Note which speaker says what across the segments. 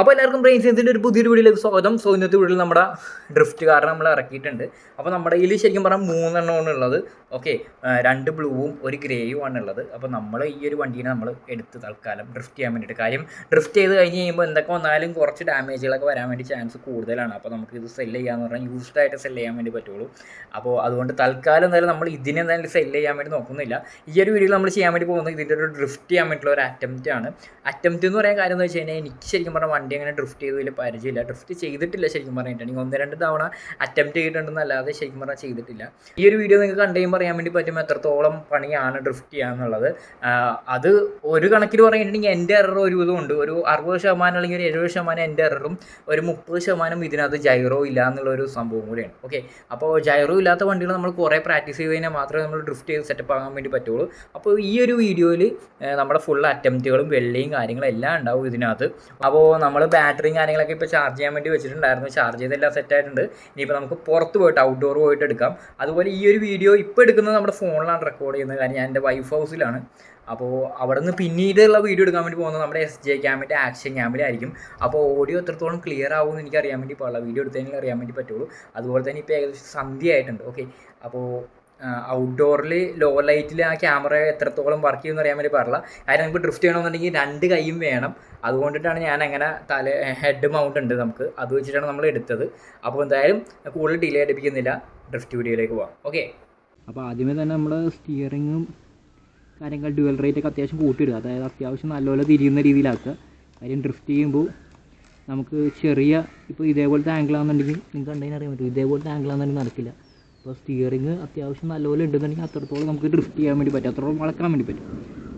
Speaker 1: അപ്പോൾ എല്ലാവർക്കും ബ്രെയിൻ സയൻസിന്റെ ഒരു പുതിയൊരു വീഡിയോയിലേക്ക് സ്വാഗതം. സോ ഇന്നത്തെ വീഡിയോയിൽ നമ്മുടെ ഡ്രിഫ്റ്റ് കാരണം നമ്മൾ ഇറക്കിയിട്ടുണ്ട്. അപ്പോൾ നമ്മുടെ ഇതിൽ ശരിക്കും പറഞ്ഞാൽ മൂന്നെണ്ണമാണ് ഉള്ളത്. ഓക്കെ രണ്ട് ബ്ലൂവും ഒരു ഗ്രേയും ആണ് ഉള്ളത്. അപ്പോൾ നമ്മൾ ഈ ഒരു വണ്ടീനെ നമ്മൾ എടുത്ത് തൽക്കാലം ഡ്രിഫ്റ്റ് ചെയ്യാൻ വേണ്ടിയിട്ട്. കാര്യം ഡ്രിഫ്റ്റ് ചെയ്ത് കഴിഞ്ഞ് കഴിയുമ്പോൾ എന്തൊക്കെ വന്നാലും കുറച്ച് ഡാമേജുകളൊക്കെ വരാൻ വേണ്ടി ചാൻസ് കൂടുതലാണ്. അപ്പോൾ നമുക്ക് ഇത് സെല്ല് ചെയ്യാന്ന് പറഞ്ഞാൽ യൂസ്ഡ് ആയിട്ട് സെല്ല് ചെയ്യാൻ വേണ്ടി പറ്റുള്ളൂ. അപ്പോൾ അതുകൊണ്ട് തൽക്കാലം എന്തായാലും നമ്മൾ ഇതിനെ എന്തായാലും സെല്ല് ചെയ്യാൻ വേണ്ടി നോക്കുന്നില്ല. ഈ ഒരു വീഡിയോ നമ്മൾ ചെയ്യാൻ വേണ്ടി പോകുന്നത് ഇതിന്റെ ഒരു ഡ്രിഫ്റ്റ് ചെയ്യാൻ വേണ്ടിയിട്ടുള്ള ഒരു അറ്റംപ്റ്റ് ആണ്. അറ്റംപ്റ്റ് എന്ന് പറയാൻ കാര്യം എന്ന് വെച്ച് കഴിഞ്ഞാൽ എനിക്ക് ശരിക്കും പറഞ്ഞാൽ വണ്ടി അങ്ങനെ ഡ്രിഫ്റ്റ് ചെയ്ത് വലിയ പരിചയമില്ല. ഡ്രിഫ്റ്റ് ചെയ്തിട്ടില്ല ശരിക്കും പറഞ്ഞിട്ടുണ്ടെങ്കിൽ ഒന്ന് രണ്ട് തവണ അറ്റംപ്റ്റ് ചെയ്തിട്ടുണ്ടെന്നല്ലാതെ ശരിക്കും പറഞ്ഞാൽ ചെയ്തിട്ടില്ല. ഈ ഒരു വീഡിയോ നിങ്ങൾക്ക് കണ്ടു കഴിയുമ്പോൾ അറിയാൻ വേണ്ടി പറ്റും എത്രത്തോളം പണിയാണ് ഡ്രിഫ്റ്റ് ചെയ്യാന്നുള്ളത് അത് ഒരു കണക്കിൽ പറഞ്ഞിട്ടുണ്ടെങ്കിൽ എന്റെ എറർ ഒരു ഇതുമുണ്ട് ഒരു അറുപത് ശതമാനം അല്ലെങ്കിൽ ഒരു എഴുപത് ശതമാനം എന്റെ എററും ഒരു മുപ്പത് ശതമാനം ഇതിനകത്ത് ജൈറോ ഇല്ല എന്നുള്ള ഒരു സംഭവം കൂടിയാണ്. ഓക്കെ അപ്പോൾ ജൈറോ ഇല്ലാത്ത വണ്ടികൾ നമ്മൾ കുറേ പ്രാക്ടീസ് ചെയ്ത് കഴിഞ്ഞാൽ മാത്രമേ നമ്മൾ ഡ്രിഫ്റ്റ് ചെയ്ത് സെറ്റപ്പ് ആകാൻ വേണ്ടി പറ്റുള്ളൂ. അപ്പോൾ ഈ ഒരു വീഡിയോയിൽ നമ്മുടെ ഫുൾ അറ്റംപ്റ്റുകളും വെള്ളിയും കാര്യങ്ങളും എല്ലാം ഉണ്ടാവും ഇതിനകത്ത്. അപ്പോൾ നമ്മൾ ബാറ്ററിയും കാര്യങ്ങളൊക്കെ ഇപ്പോൾ ചാർജ് ചെയ്യാൻ വേണ്ടി വെച്ചിട്ടുണ്ടായിരുന്നു. ചാർജ് ചെയ്തെല്ലാം സെറ്റ് ആയിട്ടുണ്ട്. ഇനിയിപ്പോൾ നമുക്ക് പുറത്ത് പോയിട്ട് ഔട്ട്ഡോർ പോയിട്ട് എടുക്കാം. അതുപോലെ ഈ ഒരു വീഡിയോ ഇപ്പോൾ എടുക്കുന്നത് നമ്മുടെ ഫോണിലാണ് റെക്കോർഡ് ചെയ്യുന്നത്. കാര്യം ഞാൻ എന്റെ വൈഫ് ഹൗസിലാണ് അപ്പോൾ അവിടെ നിന്ന് പിന്നീടുള്ള വീഡിയോ എടുക്കാൻ വേണ്ടി പോകുന്നത് നമ്മുടെ എസ് ജെ ക്യാമിന്റെ ആക്ഷൻ ക്യാമിലായിരിക്കും അപ്പോൾ ഓഡിയോ എത്രത്തോളം ക്ലിയർ ആവുമെന്ന് എനിക്ക് അറിയാൻ വേണ്ടി പാടില്ല. വീഡിയോ എടുത്തതിനെ അറിയാൻ വേണ്ടി പറ്റുള്ളൂ. അതുപോലെ തന്നെ ഇപ്പോൾ ഏകദേശം സന്ധ്യ ആയിട്ടുണ്ട് ഓക്കെ അപ്പോൾ ഔട്ട്ഡോറിൽ ലോ ലൈറ്റിൽ ആ ക്യാമറ എത്രത്തോളം വർക്ക് ചെയ്യുമെന്ന് അറിയാൻ വേണ്ടി പാടില്ല. കാര്യം നമുക്ക് ഡ്രിഫ്റ്റ് ചെയ്യണമെന്നുണ്ടെങ്കിൽ രണ്ട് കൈയും വേണം. അതുകൊണ്ടിട്ടാണ് ഞാൻ അങ്ങനെ തല ഹെഡ് മൗണ്ട് ഉണ്ട് നമുക്ക്. അത് വെച്ചിട്ടാണ് നമ്മൾ എടുത്തത്. അപ്പോൾ എന്തായാലും കൂടുതൽ ഡിലേ അടിപ്പിക്കുന്നില്ല ഡ്രിഫ്റ്റ് വീഡിയോയിലേക്ക് പോവാം. ഓക്കെ അപ്പോൾ ആദ്യമേ തന്നെ നമ്മൾ സ്റ്റിയറിങ്ങും കാര്യങ്ങൾ ഡ്യുവൽ റേറ്റ് ഒക്കെ അത്യാവശ്യം കൂട്ടിയിടുക. അതായത് അത്യാവശ്യം നല്ലപോലെ തിരിയുന്ന രീതിയിലാക്കുക. കാര്യം ഡ്രിഫ്റ്റ് ചെയ്യുമ്പോൾ നമുക്ക് ചെറിയ ഇപ്പോൾ ഇതേപോലത്തെ ആംഗിൾ ആംഗിളാണെന്നുണ്ടെങ്കിൽ നിങ്ങൾക്ക് കണ്ടതിനറിയാൻ പറ്റും. ഇതേപോലത്തെ ആംഗിളാണെന്നുണ്ടെങ്കിൽ നടക്കില്ല. അപ്പോൾ സ്റ്റിയറിങ് അത്യാവശ്യം നല്ലപോലെ ഉണ്ടെന്നുണ്ടെങ്കിൽ അത്രത്തോളം നമുക്ക് ഡ്രിഫ്റ്റ് ചെയ്യാൻ വേണ്ടി പറ്റും. അത്രത്തോളം വളക്കാൻ വേണ്ടി പറ്റും.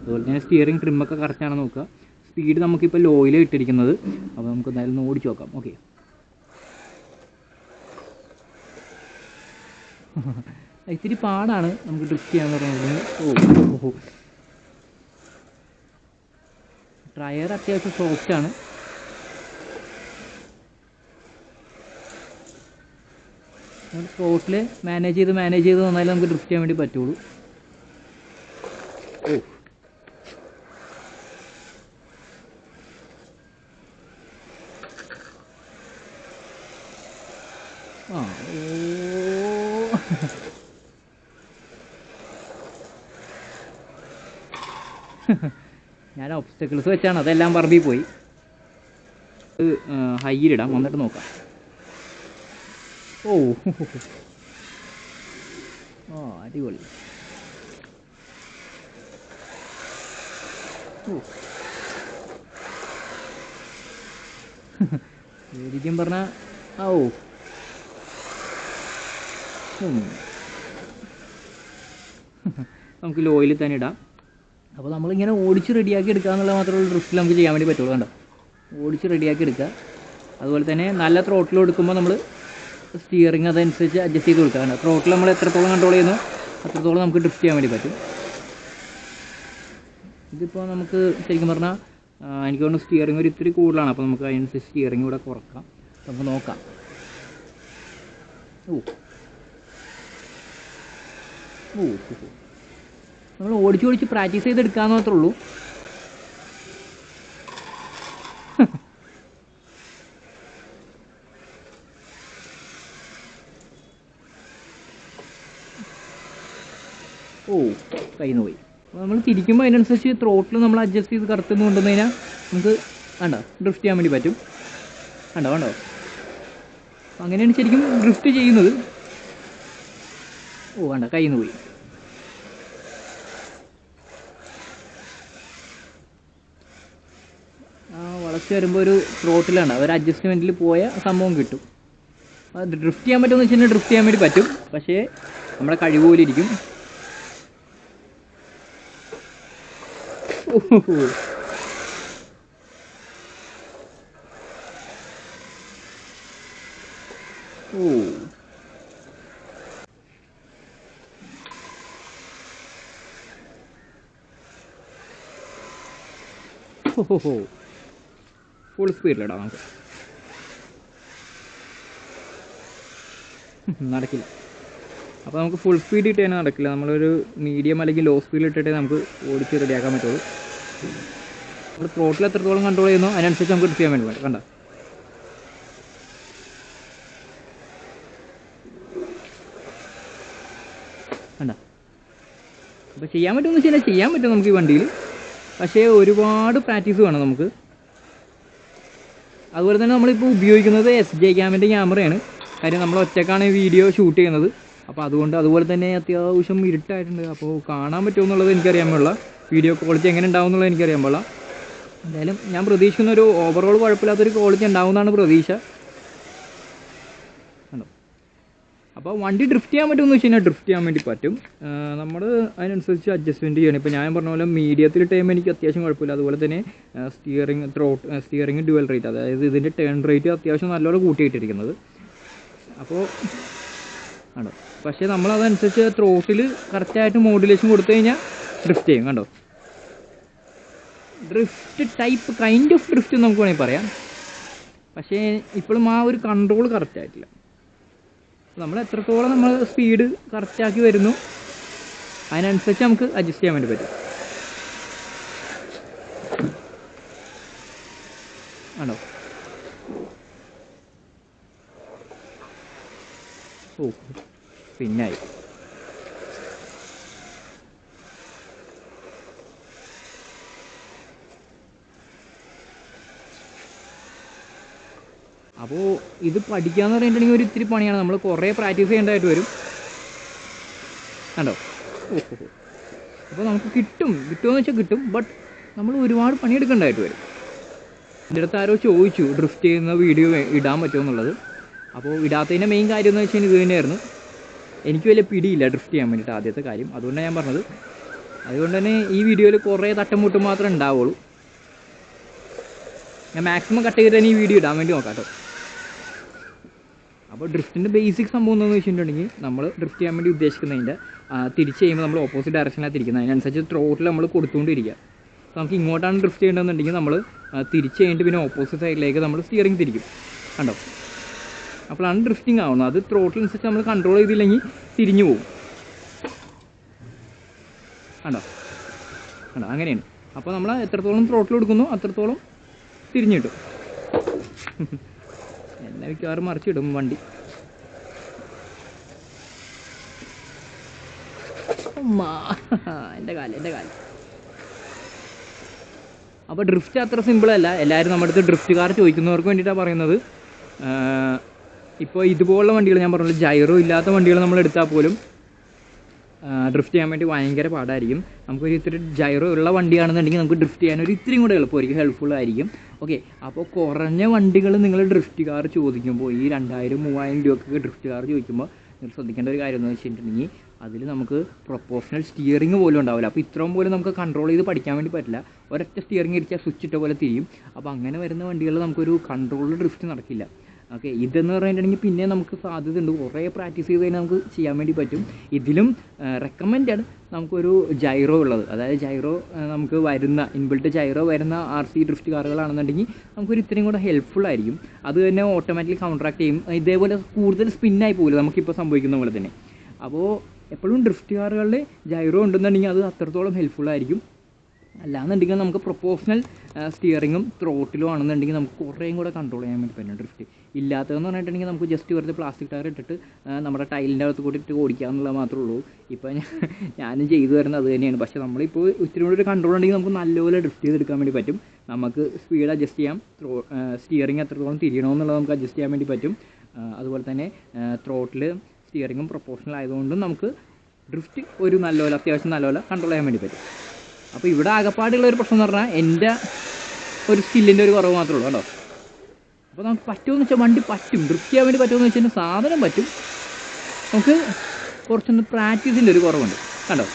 Speaker 1: അതുപോലെ തന്നെ സ്റ്റിയറിംഗ് ട്രിമ്മൊക്കെ കറക്റ്റാണ് നോക്കുക. സ്പീഡ് നമുക്കിപ്പോൾ ലോയിൽ ഇട്ടിരിക്കുന്നത്. അപ്പോൾ നമുക്ക് എന്തായാലും ഒന്ന് ഓടിച്ച് നോക്കാം. ഓക്കെ ഇത്തിരി പാടാണ് നമുക്ക് ഡ്രിഫ്റ്റ് ചെയ്യാന്ന് പറയുന്നത്. ഓ ഓ ടയർ അത്യാവശ്യം സോഫ്റ്റ് സ്പോട്ടിൽ മാനേജ് ചെയ്ത് മാനേജ് ചെയ്ത് വന്നാലേ നമുക്ക് ഡ്രിഫ്റ്റ് ചെയ്യാൻ വേണ്ടി പറ്റുള്ളൂ. ഓ. ആ ഞാൻ ഒബ്സ്റ്റക്കിൾസ് വെച്ചാണ് അതെല്ലാം പറമ്പിൽ പോയി. ഹൈയിലിടാം വന്നിട്ട് നോക്കാം. ഓ. ആ അടിപൊളി. ശരിക്കും പറഞ്ഞാൽ ഓ. നമുക്ക് ലോയിൽ തന്നെ ഇടാം. അപ്പോൾ നമ്മളിങ്ങനെ ഓടിച്ച് റെഡിയാക്കി എടുക്കുക എന്നുള്ള മാത്രമുള്ള ഡ്രിഫ്റ്റിൽ നമുക്ക് ചെയ്യാൻ വേണ്ടി പറ്റുള്ളൂ കണ്ടോ? ഓടിച്ച് റെഡിയാക്കി എടുക്കുക. അതുപോലെ തന്നെ നല്ല ത്രോട്ടിൽ കൊടുക്കുമ്പോൾ നമ്മൾ സ്റ്റിയറിങ് അതനുസരിച്ച് അഡ്ജസ്റ്റ് ചെയ്ത് കൊടുക്കുക. കണ്ടോ ത്രോട്ടിൽ നമ്മൾ എത്രത്തോളം കൺട്രോൾ ചെയ്യുന്നു അത്രത്തോളം നമുക്ക് ഡ്രിഫ്റ്റ് ചെയ്യാൻ വേണ്ടി പറ്റും. ഇതിപ്പോൾ നമുക്ക് ശരിക്കും പറഞ്ഞാൽ എനിക്ക് തോന്നുന്നു സ്റ്റിയറിംഗ് ഒരു ഇത്തിരി കൂടുതലാണ്. അപ്പോൾ നമുക്ക് അതിനനുസരിച്ച് സ്റ്റിയറിംഗ് കൂടെ കുറക്കാം. നമുക്ക് നോക്കാം. ഓ, ഓ. നമ്മൾ ഓടിച്ച് ഓടിച്ച് പ്രാക്ടീസ് ചെയ്തെടുക്കാമെന്ന് മാത്രമേ ഉള്ളൂ ഓ കയ്യിൽ നിന്ന് പോയി നമ്മൾ തിരിക്കുമ്പോൾ അതിനനുസരിച്ച് ത്രോട്ടിൽ നമ്മൾ അഡ്ജസ്റ്റ് ചെയ്ത് കൊണ്ടുവന്നു കഴിഞ്ഞാൽ നമുക്ക് വേണ്ട ഡ്രിഫ്റ്റ് ചെയ്യാൻ വേണ്ടി പറ്റും. കണ്ടോ വേണ്ടോ അങ്ങനെയാണ് ശരിക്കും ഡ്രിഫ്റ്റ് ചെയ്യുന്നത്. ഓ വേണ്ട കയ്യിൽ നിന്ന് പോയി വളച്ച് വരുമ്പോൾ ഒരു ത്രോട്ടിലാണ് ഒരു അഡ്ജസ്റ്റ്മെന്റിൽ പോയ സംഭവം കിട്ടും. അത് ഡ്രിഫ്റ്റ് ചെയ്യാൻ പറ്റുമെന്ന് വെച്ച് ഡ്രിഫ്റ്റ് ചെയ്യാൻ വേണ്ടി പറ്റും. പക്ഷേ നമ്മുടെ കഴിവ് പോലെ ഇരിക്കും. ഫുൾ സ്പീഡിലടാ നമുക്ക്. നടക്കില്ല. അപ്പോൾ നമുക്ക് ഫുൾ സ്പീഡ് ഇട്ട് നടക്കില്ല. നമ്മളൊരു മീഡിയം അല്ലെങ്കിൽ ലോ സ്പീഡിൽ ഇട്ടിട്ടേ നമുക്ക് ഓടിച്ച് റെഡിയാക്കാൻ പറ്റുള്ളൂ. നമ്മൾ പ്ലോട്ടിൽ എത്രത്തോളം കൺട്രോൾ ചെയ്യുന്നു അതിനനുസരിച്ച് നമുക്ക് ചെയ്യാൻ വേണ്ടി വേണം കണ്ട? അപ്പം ചെയ്യാൻ പറ്റുമെന്ന് വെച്ച് കഴിഞ്ഞാൽ ചെയ്യാൻ പറ്റും നമുക്ക് ഈ വണ്ടിയിൽ പക്ഷേ ഒരുപാട് പ്രാക്ടീസ് വേണം നമുക്ക്. അതുപോലെ തന്നെ നമ്മളിപ്പോൾ ഉപയോഗിക്കുന്നത് എസ് ജെ ക്യാമിന്റെ ക്യാമറയാണ് കാര്യം നമ്മൾ ഒറ്റക്കാണ് ഈ വീഡിയോ ഷൂട്ട് ചെയ്യുന്നത്. അപ്പോൾ അതുകൊണ്ട് അതുപോലെ തന്നെ അത്യാവശ്യം ഇരുട്ടായിട്ടുണ്ട്. അപ്പോൾ കാണാൻ പറ്റുമെന്നുള്ളത് എനിക്കറിയാൻ വീഡിയോ ക്വാളിറ്റി എങ്ങനെ ഉണ്ടാവും എന്നുള്ളത് എനിക്കറിയാൻ പാടില്ല. എന്തായാലും ഞാൻ പ്രതീക്ഷിക്കുന്ന ഒരു ഓവറോൾ കുഴപ്പമില്ലാത്തൊരു ക്വാളിറ്റി ഉണ്ടാവുമെന്നാണ് പ്രതീക്ഷ. അപ്പോൾ വണ്ടി ഡ്രിഫ്റ്റ് ചെയ്യാൻ പറ്റുമെന്ന് വെച്ച് കഴിഞ്ഞാൽ ഡ്രിഫ്റ്റ് ചെയ്യാൻ വേണ്ടി പറ്റും. നമ്മൾ അതിനനുസരിച്ച് അഡ്ജസ്റ്റ്മെന്റ് ചെയ്യണം. ഇപ്പോൾ ഞാൻ പറഞ്ഞ പോലെ മീഡിയത്തിൽ ടൈം എനിക്ക് അത്യാവശ്യം കുഴപ്പമില്ല. അതുപോലെ തന്നെ steering throttle steering dual rate അതായത് ഇതിന്റെ ടേൺ റേറ്റ് അത്യാവശ്യം നല്ലോണം കൂട്ടിയിട്ടിരിക്കുന്നത്. അപ്പോൾ ആണ് പക്ഷേ നമ്മളതനുസരിച്ച് ത്രോട്ടിൽ കറക്റ്റായിട്ട് മോഡുലേഷൻ കൊടുത്തു കഴിഞ്ഞാൽ ഡ്രിഫ്റ്റ് ചെയ്യും. കണ്ടോ? Drift type kind of drift നമുക്ക് വേണമെങ്കിൽ പറയാം. പക്ഷേ ഇപ്പോഴും ആ ഒരു കൺട്രോൾ കറക്റ്റ് ആയിട്ടില്ല. നമ്മൾ എത്രത്തോളം നമ്മൾ സ്പീഡ് കറക്റ്റാക്കി വരുന്നു അതിനനുസരിച്ച് നമുക്ക് അഡ്ജസ്റ്റ് ചെയ്യാൻ വേണ്ടി പറ്റും. ആണോ? ഓ പിന്നായി. അപ്പോൾ ഇത് പഠിക്കാന്ന് പറഞ്ഞിട്ടുണ്ടെങ്കിൽ ഒരു ഇത്തിരി പണിയാണ്. നമ്മൾ കുറേ പ്രാക്ടീസ് ചെയ്യേണ്ടതായിട്ട് വരും. കണ്ടോ? അപ്പോൾ നമുക്ക് കിട്ടും. കിട്ടുമെന്ന് വെച്ചാൽ കിട്ടും. ബട്ട് നമ്മൾ ഒരുപാട് പണിയെടുക്കേണ്ടതായിട്ട് വരും. എന്റെ അടുത്ത് ആരോ ചോദിച്ചു ഡ്രിഫ്റ്റ് ചെയ്യുന്ന വീഡിയോ ഇടാൻ പറ്റുമോ എന്നുള്ളത്? അപ്പോൾ ഇടാത്തതിന്റെ മെയിൻ കാര്യം എന്ന് വെച്ചാൽ ഇത് തന്നെയായിരുന്നു. എനിക്ക് വലിയ പിടിയില്ല ഡ്രിഫ്റ്റ് ചെയ്യാൻ വേണ്ടിയിട്ട് ആദ്യത്തെ കാര്യം. അതുകൊണ്ടാണ് ഞാൻ പറഞ്ഞത്. അതുകൊണ്ട് തന്നെ ഈ വീഡിയോയിൽ കുറേ തട്ടമുട്ടും മാത്രമേ ഉണ്ടാവുള്ളൂ. ഞാൻ മാക്സിമം കട്ട് ചെയ്തിട്ട് തന്നെ ഈ വീഡിയോ ഇടാൻ വേണ്ടി നോക്കാം കേട്ടോ. അപ്പോൾ ഡ്രിഫ്റ്റിന്റെ ബേസിക് സംഭവം എന്താണെന്ന് വെച്ചിട്ടുണ്ടെങ്കിൽ നമ്മൾ ഡ്രിഫ്റ്റ് ചെയ്യാൻ വേണ്ടി ഉദ്ദേശിക്കുന്നതിന്റെ തിരിച്ച് ചെയ്യുമ്പോൾ നമ്മൾ ഓപ്പോസിറ്റ് ഡയറക്ഷനിലാണ് തിരിക്കുന്നത്. അതിനനുസരിച്ച് ത്രോട്ടിൽ നമ്മൾ കൊടുത്തുകൊണ്ടിരിക്കുക. അപ്പോൾ നമുക്ക് ഇങ്ങോട്ടാണ് ഡ്രിഫ്റ്റ് ചെയ്യേണ്ടതെന്നുണ്ടെങ്കിൽ നമ്മൾ തിരിച്ച് കഴിഞ്ഞിട്ട് പിന്നെ ഓപ്പോസിറ്റ് സൈഡിലേക്ക് നമ്മൾ സ്റ്റിയറിംഗ് തിരിക്കും. കണ്ടോ? അപ്പോഴാണ് ഡ്രിഫ്റ്റിംഗ് ആവുന്നത്. അത് ത്രോട്ടിനനുസരിച്ച് നമ്മൾ കൺട്രോൾ ചെയ്തില്ലെങ്കിൽ തിരിഞ്ഞു പോകും. കണ്ടോ? കണ്ടോ? അങ്ങനെയാണ്. അപ്പോൾ നമ്മൾ എത്രത്തോളം ത്രോട്ടിൽ കൊടുക്കുന്നു അത്രത്തോളം തിരിഞ്ഞു കിട്ടും. എന്നെ മിക്കവാറും മറിച്ചിടും വണ്ടി. എന്റെ കാൽ എന്റെ കാൽ. അപ്പോൾ ഡ്രിഫ്റ്റ് അത്ര സിമ്പിൾ അല്ല. എല്ലാവരും നമ്മുടെ അടുത്ത് ഡ്രിഫ്റ്റ് കാർ ചോദിക്കുന്നവർക്ക് വേണ്ടിയിട്ടാണ് പറയുന്നത്. ഇപ്പോൾ ഇതുപോലുള്ള വണ്ടികൾ ഞാൻ പറഞ്ഞല്ലോ ജൈറോ ഇല്ലാത്ത വണ്ടികൾ നമ്മൾ എടുത്താൽ പോലും ഡ്രിഫ്റ്റ് ചെയ്യാൻ വേണ്ടി ഭയങ്കര പാടായിരിക്കും. നമുക്കൊരു ഇത്തിരി ജൈറോ ഉള്ള വണ്ടിയാണെന്നുണ്ടെങ്കിൽ നമുക്ക് ഡ്രിഫ്റ്റ് ചെയ്യാൻ ഒരു ഇത്തിരിയും കൂടെ എളുപ്പമായിരിക്കും ഹെൽപ്ഫുൾ ആയിരിക്കും. ഓക്കെ അപ്പോൾ കുറഞ്ഞ വണ്ടികൾ നിങ്ങൾ ഡ്രിഫ്റ്റ് കാർ ചോദിക്കുമ്പോൾ ഈ രണ്ടായിരം മൂവായിരം രൂപയ്ക്ക് ഡ്രിഫ്റ്റ് കാർ ചോദിക്കുമ്പോൾ നിങ്ങൾ ശ്രദ്ധിക്കേണ്ട ഒരു കാര്യം എന്ന് വെച്ചിട്ടുണ്ടെങ്കിൽ അതിൽ നമുക്ക് പ്രൊപ്പോഷണൽ സ്റ്റിയറിംഗ് പോലും ഉണ്ടാവില്ല. അപ്പോൾ ഇത്രയും പോലും നമുക്ക് കൺട്രോൾ ചെയ്ത് പഠിക്കാൻ വേണ്ടി പറ്റില്ല. ഒരൊറ്റ സ്റ്റിയറിംഗ് ഇരിച്ചാൽ സ്വിച്ച് ഇട്ട പോലെ തിരിയും. അപ്പോൾ അങ്ങനെ വരുന്ന വണ്ടികളിൽ നമുക്കൊരു കൺട്രോൾ ഡ്രിഫ്റ്റ് നടക്കില്ല. ഓക്കെ ഇതെന്ന് പറഞ്ഞിട്ടുണ്ടെങ്കിൽ പിന്നെ നമുക്ക് സാധ്യത ഉണ്ട് കുറേ പ്രാക്ടീസ് ചെയ്ത് കഴിഞ്ഞാൽ നമുക്ക് ചെയ്യാൻ വേണ്ടി പറ്റും. ഇതിലും റെക്കമെൻഡാണ് നമുക്കൊരു ജൈറോ ഉള്ളത്. അതായത് ജൈറോ നമുക്ക് വരുന്ന ഇൻബിൾട്ട് ജൈറോ വരുന്ന ആർ സി ഡ്രിഫ്റ്റ് കാറുകളാണെന്നുണ്ടെങ്കിൽ നമുക്കൊരു ഇത്രയും കൂടെ ഹെൽപ്ഫുൾ ആയിരിക്കും. അത് തന്നെ ഓട്ടോമാറ്റിക്കലി കൗണ്ടറാക്ട് ചെയ്യും. ഇതേപോലെ കൂടുതൽ സ്പിന്നായി പോകില്ല. നമുക്കിപ്പോൾ സംഭവിക്കുന്ന പോലെ തന്നെ. അപ്പോൾ എപ്പോഴും ഡ്രിഫ്റ്റ് കാറുകളിൽ ജൈറോ ഉണ്ടെന്നുണ്ടെങ്കിൽ അത് അത്രത്തോളം ഹെൽപ്ഫുൾ ആയിരിക്കും. അല്ലാന്നുണ്ടെങ്കിൽ നമുക്ക് പ്രൊപ്പോഷണൽ സ്റ്റിയറിങ്ങും ത്രോട്ടിലും ആണെന്നുണ്ടെങ്കിൽ നമുക്ക് കുറേയും കൂടെ കൺട്രോൾ ചെയ്യാൻ വേണ്ടി പറ്റും ഡ്രിഫ്റ്റ് ഇല്ലാത്തതെന്ന് പറഞ്ഞിട്ടുണ്ടെങ്കിൽ നമുക്ക് ജസ്റ്റ് വെറുതെ പ്ലാസ്റ്റിക് ടയർ ഇട്ടിട്ട് നമ്മുടെ ടൈലിന്റെ അകത്ത് കൂടി ഇട്ട് ഓടിക്കുക എന്നുള്ളത് മാത്രമേ ഉള്ളൂ. ഇപ്പോൾ ഞാനും ചെയ്തു വരുന്നത് അത് തന്നെയാണ്. പക്ഷേ നമ്മളിപ്പോൾ ഇത്തിരി കൂടി ഒരു കൺട്രോൾ ഉണ്ടെങ്കിൽ നമുക്ക് നല്ലപോലെ ഡ്രിഫ്റ്റ് ചെയ്തെടുക്കാൻ വേണ്ടി പറ്റും. നമുക്ക് സ്പീഡ് അഡ്ജസ്റ്റ് ചെയ്യാം. ത്രോ സ്റ്റിയറിംഗ് എത്രത്തോളം തിരിയണമെന്നുള്ളത് നമുക്ക് അഡ്ജസ്റ്റ് ചെയ്യാൻ വേണ്ടി പറ്റും. അതുപോലെ തന്നെ ത്രോട്ടിൽ സ്റ്റിയറിങ്ങും പ്രൊപ്പോഷണൽ ആയതുകൊണ്ടും നമുക്ക് ഡ്രിഫ്റ്റ് ഒരു നല്ലപോലെ അത്യാവശ്യം നല്ലപോലെ കൺട്രോൾ ചെയ്യാൻ വേണ്ടി പറ്റും. അപ്പോൾ ഇവിടെ ആകപ്പാടുള്ള ഒരു പ്രശ്നം എന്ന് പറഞ്ഞാൽ എന്റെ ഒരു സ്കില്ലിന്റെ ഒരു കുറവ് മാത്രമേ ഉള്ളൂ കേട്ടോ. അപ്പോൾ നമുക്ക് പറ്റുമെന്ന് വെച്ചാൽ വണ്ടി പറ്റും. ചെയ്യാൻ വേണ്ടി പറ്റുമെന്ന് വെച്ചാൽ സാധനം പറ്റും. നമുക്ക് കുറച്ചൊന്ന് പ്രാക്ടീസിന്റെ ഒരു കുറവുണ്ട്. കണ്ടോ?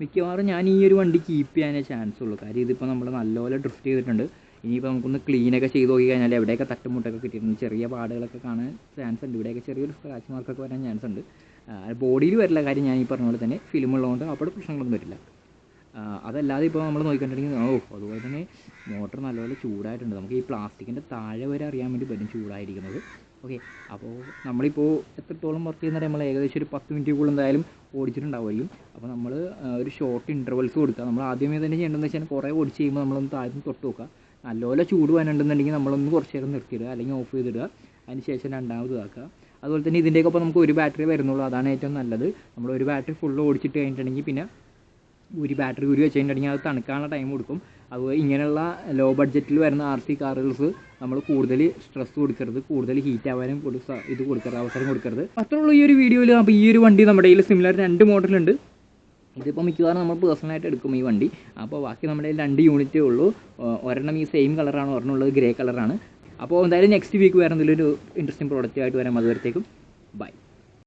Speaker 1: മിക്കവാറും ഞാൻ ഈ ഒരു വണ്ടി കീപ്പ് ചെയ്യാനേ ചാൻസ് ഉള്ളൂ. കാര്യം ഇതിപ്പോൾ നമ്മൾ നല്ലപോലെ ഡ്രിഫ്റ്റ് ചെയ്തിട്ടുണ്ട്. ഇനിയിപ്പോൾ നമുക്കൊന്ന് ക്ലീനൊക്കെ ചെയ്ത് നോക്കി കഴിഞ്ഞാൽ എവിടെയൊക്കെ തട്ടുമുട്ടൊക്കെ കിട്ടിയിട്ടുണ്ട്. ചെറിയ പാടുകളൊക്കെ കാണാൻ ചാൻസ് ഉണ്ട്. ഇവിടെയൊക്കെ ചെറിയൊരു സ്ക്രാച്ച് മാർക്കൊക്കെ വരാൻ ചാൻസ് ഉണ്ട്. ബോഡിയിൽ വരില്ല കാര്യം ഞാൻ ഈ പറഞ്ഞ പോലെ തന്നെ ഫിലിമുള്ളതുകൊണ്ട് അവിടെ പ്രശ്നങ്ങളൊന്നും വരില്ല. അതല്ലാതെ ഇപ്പോൾ നമ്മൾ നോക്കിയിട്ടുണ്ടെങ്കിൽ ഓ അതുപോലെ തന്നെ മോട്ടർ നല്ലപോലെ ചൂടായിട്ടുണ്ട്. നമുക്ക് ഈ പ്ലാസ്റ്റിക്കിന്റെ താഴെ വരെ അറിയാൻ വേണ്ടി പറ്റും ചൂടായിരിക്കുന്നത്. ഓക്കെ അപ്പോൾ നമ്മളിപ്പോൾ എത്രത്തോളം വർക്ക് ചെയ്യുന്ന നമ്മൾ ഏകദേശം ഒരു പത്ത് മിനിറ്റ് കൂടുതൽ എന്തായാലും ഓടിച്ചിട്ടുണ്ടാവുമായിരിക്കും. അപ്പോൾ നമ്മൾ ഒരു ഷോർട്ട് ഇന്റർവൽസ് കൊടുക്കുക. നമ്മൾ ആദ്യമേ തന്നെ ചെയ്യേണ്ടതെന്ന് വെച്ചാൽ കുറേ ഓടിച്ച് കഴിയുമ്പോൾ നമ്മളൊന്ന് താഴ്ന്ന് തൊട്ട് നോക്കുക. നല്ലപോലെ ചൂട് വരണ്ടെന്നുണ്ടെങ്കിൽ നമ്മളൊന്ന് കുറച്ച് നേരം നിർത്തിയിടുക അല്ലെങ്കിൽ ഓഫ് ചെയ്തിടുക. അതിന് ശേഷം രണ്ടാമത് ഇതാക്കുക. അതുപോലെ തന്നെ ഇതിന്റെയൊക്കെ നമുക്ക് ഒരു ബാറ്ററി വരുന്നുള്ളൂ. അതാണ് ഏറ്റവും നല്ലത്. നമ്മൾ ഒരു ബാറ്ററി ഫുള്ള് ഓടിച്ചിട്ട് കഴിഞ്ഞിട്ടുണ്ടെങ്കിൽ പിന്നെ ഒരു ബാറ്ററി ഉരി വെച്ച് കഴിഞ്ഞിട്ടുണ്ടെങ്കിൽ അത് തണുക്കാനുള്ള ടൈം കൊടുക്കും. അതുപോലെ ഇങ്ങനെയുള്ള ലോ ബഡ്ജറ്റിൽ വരുന്ന ആർ സി കാറുകൾക്ക് നമ്മൾ കൂടുതൽ സ്ട്രെസ് കൊടുക്കരുത്. കൂടുതൽ ഹീറ്റ് ആവാനും കൊടുക്ക ഇത് കൊടുക്കരുത് അവസരം കൊടുക്കരുത്. അത്രയുള്ള ഈ ഒരു വീഡിയോയിൽ അപ്പോൾ ഈ ഒരു വണ്ടി നമ്മുടെ കയ്യിൽ സിമിലർ രണ്ട് മോഡലുണ്ട് ഇതിപ്പോൾ മിക്കവാറും നമ്മൾ പേഴ്സണലായിട്ട് എടുക്കും ഈ വണ്ടി. അപ്പോൾ ബാക്കി നമ്മുടെ രണ്ട് യൂണിറ്റേ ഉള്ളൂ. ഒരെണ്ണം ഈ സെയിം കളറാണ് ഒരെണ്ണം ഉള്ളത് ഗ്രേ കളറാണ് അപ്പോൾ എന്തായാലും നെക്സ്റ്റ് വീക്ക് വേറെ എന്തെങ്കിലും ഒരു ഇൻട്രസ്റ്റിംഗ് പ്രോഡക്റ്റ് ആയിട്ട് വരാം. അതുവരത്തേക്കും ബൈ